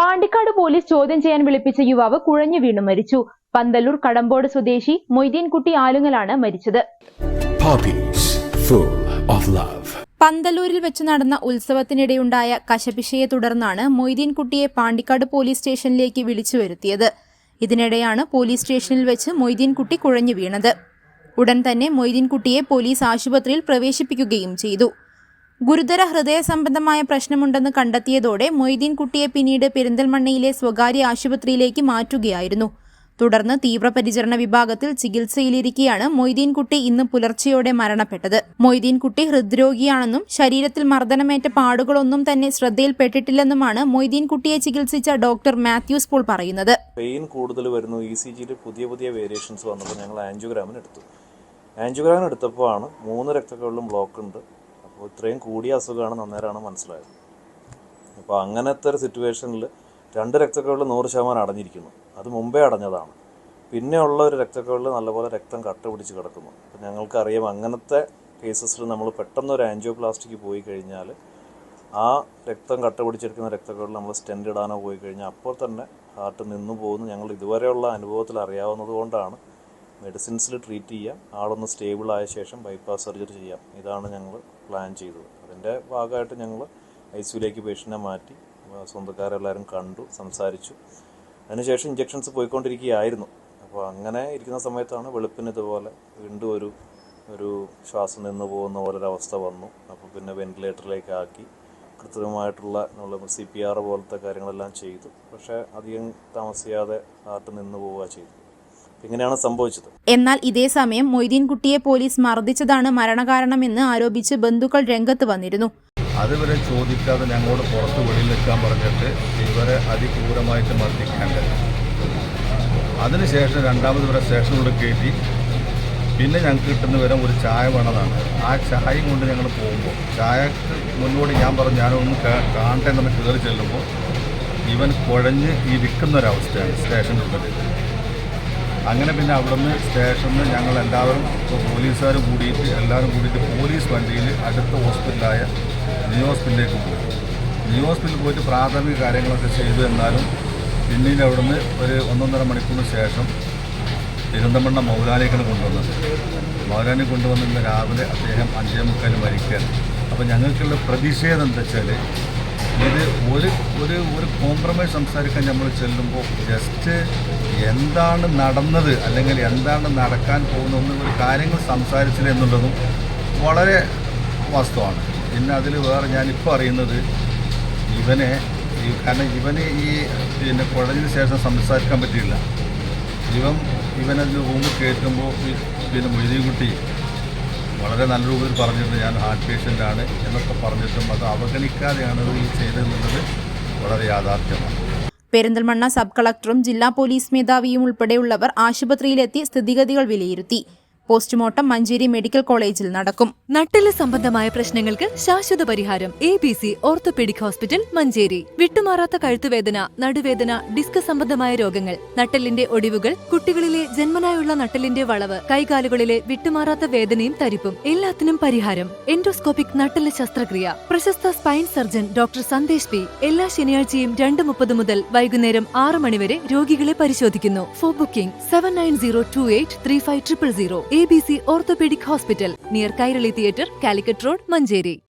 Pandikkad police ചോദ്യം ചെയ്യാൻ വിളിപ്പിച്ച യുവാവ് കുഴഞ്ഞു വീണു മരിച്ചു. പന്തല്ലൂർ കടമ്പോട് സ്വദേശി മൊയ്തീൻകുട്ടി ആലുങ്ങലാണ് മരിച്ചത്. പന്തലൂരിൽ വെച്ച് നടന്ന ഉത്സവത്തിനിടെയുണ്ടായ കശപിശയെ തുടർന്നാണ് മൊയ്തീൻകുട്ടിയെ പാണ്ടിക്കാട് പോലീസ് സ്റ്റേഷനിലേക്ക് വിളിച്ചു വരുത്തിയത്. ഇതിനിടെയാണ് പോലീസ് സ്റ്റേഷനിൽ വെച്ച് മൊയ്തീൻകുട്ടി കുഴഞ്ഞു വീണത്. ഉടൻ തന്നെ മൊയ്തീൻകുട്ടിയെ പോലീസ് ആശുപത്രിയിൽ പ്രവേശിപ്പിക്കുകയും ചെയ്തു. ഗുരുതര ഹൃദയ സംബന്ധമായ പ്രശ്നമുണ്ടെന്ന് കണ്ടെത്തിയതോടെ മൊയ്തീൻ കുട്ടിയെ പിന്നീട് പെരിന്തൽമണ്ണയിലെ സ്വകാര്യ ആശുപത്രിയിലേക്ക് മാറ്റുകയായിരുന്നു. തുടർന്ന് തീവ്രപരിചരണ വിഭാഗത്തിൽ ചികിത്സയിലിരിക്കെയാണ് മൊയ്തീൻകുട്ടി ഇന്ന് പുലർച്ചെയോടെ മരണപ്പെട്ടത്. മൊയ്തീൻകുട്ടി ഹൃദ്രോഗിയാണെന്നും ശരീരത്തിൽ മർദ്ദനമേറ്റ പാടുകളൊന്നും തന്നെ ശ്രദ്ധയിൽപ്പെട്ടിട്ടില്ലെന്നുമാണ് മൊയ്തീൻകുട്ടിയെ ചികിത്സിച്ച ഡോക്ടർ മാത്യൂസ് പോൾ പറയുന്നത്. പെയിൻ കൂടുതൽ വരുന്നു. ഇ സി ജിയിൽ പുതിയ പുതിയ വേരിയേഷൻസ് വന്നപ്പോൾ ഞങ്ങൾ ആൻജിയോഗ്രാമിന് എടുത്തു ആൻജിയോഗ്രാമിന് എടുത്തപ്പോൾ ആണ് മൂന്ന് രക്തക്കളിലും ബ്ലോക്ക് ഉണ്ട് അപ്പോൾ ഇത്രയും കൂടിയ അസുഖമാണെന്ന് അന്നേരമാണ് മനസ്സിലായത്. അപ്പോൾ അങ്ങനത്തെ ഒരു സിറ്റുവേഷനിൽ രണ്ട് രക്തക്കവിളിൽ നൂറ് ശതമാനം അടഞ്ഞിരിക്കുന്നു. അത് മുമ്പേ അടഞ്ഞതാണ്. പിന്നെയുള്ള ഒരു രക്തക്കവിളിൽ നല്ലപോലെ രക്തം കട്ട പിടിച്ച് കിടക്കുന്നു. അപ്പോൾ ഞങ്ങൾക്കറിയാം അങ്ങനത്തെ കേസസിൽ നമ്മൾ പെട്ടെന്ന് ഒരു ആൻജിയോപ്ലാസ്റ്റിക്ക് പോയി കഴിഞ്ഞാൽ ആ രക്തം കട്ട പിടിച്ചെടുക്കുന്ന രക്തക്കവിളിൽ നമ്മൾ സ്റ്റെൻഡ് ഇടാനോ പോയി കഴിഞ്ഞാൽ അപ്പോൾ തന്നെ ഹാർട്ട് നിന്നു പോകുന്നു. ഞങ്ങൾ ഇതുവരെയുള്ള അനുഭവത്തിൽ അറിയാവുന്നത് കൊണ്ടാണ് മെഡിസിൻസിൽ ട്രീറ്റ് ചെയ്യാം. ആളൊന്ന് സ്റ്റേബിൾ ആയ ശേഷം ബൈപ്പാസ് സർജറി ചെയ്യാം. ഇതാണ് ഞങ്ങൾ പ്ലാൻ ചെയ്തത്. അതിന്റെ ഭാഗമായിട്ട് ഞങ്ങൾ ഐ സിയുലേക്ക് പേഷ്യന്റിനെ മാറ്റി. സ്വന്തക്കാരെല്ലാവരും കണ്ടു സംസാരിച്ചു. അതിനുശേഷം ഇഞ്ചെക്ഷൻസ് പോയിക്കൊണ്ടിരിക്കുകയായിരുന്നു. അപ്പോൾ അങ്ങനെ ഇരിക്കുന്ന സമയത്താണ് വെളുപ്പിന് ഇതുപോലെ വീണ്ടും ഒരു ഒരു ശ്വാസം നിന്ന് പോകുന്ന പോലൊരവസ്ഥ വന്നു. അപ്പോൾ പിന്നെ വെന്റിലേറ്ററിലേക്ക് ആക്കി കൃത്രിമമായിട്ടുള്ള നമ്മൾ സി പി ആർ പോലത്തെ കാര്യങ്ങളെല്ലാം ചെയ്തു. പക്ഷേ അധികം താമസിയാതെ ഹാർട്ട് നിന്ന് പോവുക ചെയ്തു ഇങ്ങനെയാണ് സംഭവിച്ചത്. എന്നാൽ ഇതേ സമയം മൊയ്തീൻകുട്ടിയെ പോലീസ് മർദ്ദിച്ചതാണ് മരണകാരണമെന്ന് ആരോപിച്ച് ബന്ധുക്കൾ രംഗത്ത് വന്നിരുന്നു. അതുവരെ ചോദിക്കാതെ ഞങ്ങളോട് പുറത്ത് വെളിയിൽ നിൽക്കാൻ പറഞ്ഞിട്ട് ഇവരെ അതിക്രൂരമായിട്ട് മർദ്ദിക്കേണ്ടത് അതിനുശേഷം രണ്ടാമത് ഇവരെ സ്റ്റേഷനിലൂടെ കയറ്റി പിന്നെ ഞങ്ങൾക്ക് കിട്ടുന്ന വിവരം ഒരു ചായ വേണതാണ്. ആ ചായയും കൊണ്ട് ഞങ്ങൾ പോകുമ്പോൾ ചായക്ക് മുന്നോട്ട് ഞാൻ പറഞ്ഞു ഞാനൊന്ന് കാണട്ടെ എന്ന് കയറി ചെല്ലുമ്പോൾ ഇവൻ കുഴഞ്ഞ് ഇരിക്കുന്ന ഒരവസ്ഥയാണ് സ്റ്റേഷന്റെ ഉള്ളിൽ അങ്ങനെ പിന്നെ അവിടുന്ന് സ്റ്റേഷനിൽ ഞങ്ങൾ എല്ലാവരും പോലീസുകാർ കൂടിയിട്ട് എല്ലാവരും കൂടിയിട്ട് പോലീസ് വണ്ടിയിൽ അടുത്ത ഹോസ്പിറ്റലായ ന്യൂ ഹോസ്പിറ്റലിലേക്ക് പോയി. ന്യൂ ഹോസ്പിറ്റലിൽ പോയിട്ട് പ്രാഥമിക കാര്യങ്ങളൊക്കെ ചെയ്തു എന്നാലും പിന്നീട് അവിടുന്ന് ഒരു ഒന്നൊന്നര മണിക്കൂറിന് ശേഷം പെരിന്തമണ്ണ മൗലാനേക്കാണ് കൊണ്ടുവന്നത്. മൗലാനെ കൊണ്ടുവന്നിരുന്ന രാവിലെ അദ്ദേഹം അഞ്ചേ മുക്കാൽ മരിക്കുകയാണ്. അപ്പോൾ ഞങ്ങൾക്കുള്ള പ്രതിഷേധം എന്താ വെച്ചാൽ ഇത് ഒരു ഒരു ഒരു കോംപ്രമൈസ് സംസാരിക്കാൻ നമ്മൾ ചെല്ലുമ്പോൾ ജസ്റ്റ് എന്താണ് നടന്നത് അല്ലെങ്കിൽ എന്താണ് നടക്കാൻ പോകുന്നത് ഒരു കാര്യങ്ങൾ സംസാരിച്ചില്ല എന്നുള്ളതും വളരെ വാസ്തവമാണ്. പിന്നെ അതിൽ വേറെ ഞാനിപ്പോൾ അറിയുന്നത് ഇവനെ ഈ കാരണം ഇവന് ഈ പിന്നെ കുഴഞ്ഞതിന് ശേഷം സംസാരിക്കാൻ പറ്റിയില്ല. ഇവൻ ഇവനത് റൂമിൽ കയറ്റുമ്പോൾ പിന്നെ മൊയ്തീൻകുട്ടി വളരെ നല്ല രൂപത്തിൽ പറഞ്ഞിരുന്നു ഞാൻ ഹാർട്ട് പേഷ്യന്റ് ആണ് എന്നൊക്കെ പറഞ്ഞിട്ടും അത് അവഗണിക്കാതെയാണ് ഈ ചെയ്തതെന്നുള്ളത് വളരെ യാഥാർത്ഥ്യമാണ്. പെരിന്തൽമണ്ണ സബ് കളക്ടറും ജില്ലാ പോലീസ് മേധാവിയും ഉൾപ്പെടെയുള്ളവർ ആശുപത്രിയിലെത്തി സ്ഥിതിഗതികൾ വിലയിരുത്തി. പോസ്റ്റ്മോർട്ടം മഞ്ചേരി മെഡിക്കൽ കോളേജിൽ നടക്കും. നട്ടെല്ല് സംബന്ധമായ പ്രശ്നങ്ങൾക്ക് ശാശ്വത പരിഹാരം A B C orthopaedic hospital Manjeri. വിട്ടുമാറാത്ത കഴുത്തുവേദന നടുവേദന ഡിസ്ക് സംബന്ധമായ രോഗങ്ങൾ നട്ടെല്ലിന്റെ ഒടിവുകൾ കുട്ടികളിലെ ജന്മനായുള്ള നട്ടെല്ലിന്റെ വളവ് കൈകാലുകളിലെ വിട്ടുമാറാത്ത വേദനയും തരിപ്പും എല്ലാത്തിനും പരിഹാരം. എൻഡോസ്കോപ്പിക് നട്ടെല്ല് ശസ്ത്രക്രിയ. പ്രശസ്ത spine surgeon doctor Sandesh P. എല്ലാ ശനിയാഴ്ചയും രണ്ട് മുപ്പത് മുതൽ വൈകുന്നേരം ആറ് മണിവരെ രോഗികളെ പരിശോധിക്കുന്നു. For booking seven nine zero two eight three five triple zero A B C orthopaedic hospital near Kairali theatre Calicut road Manjeri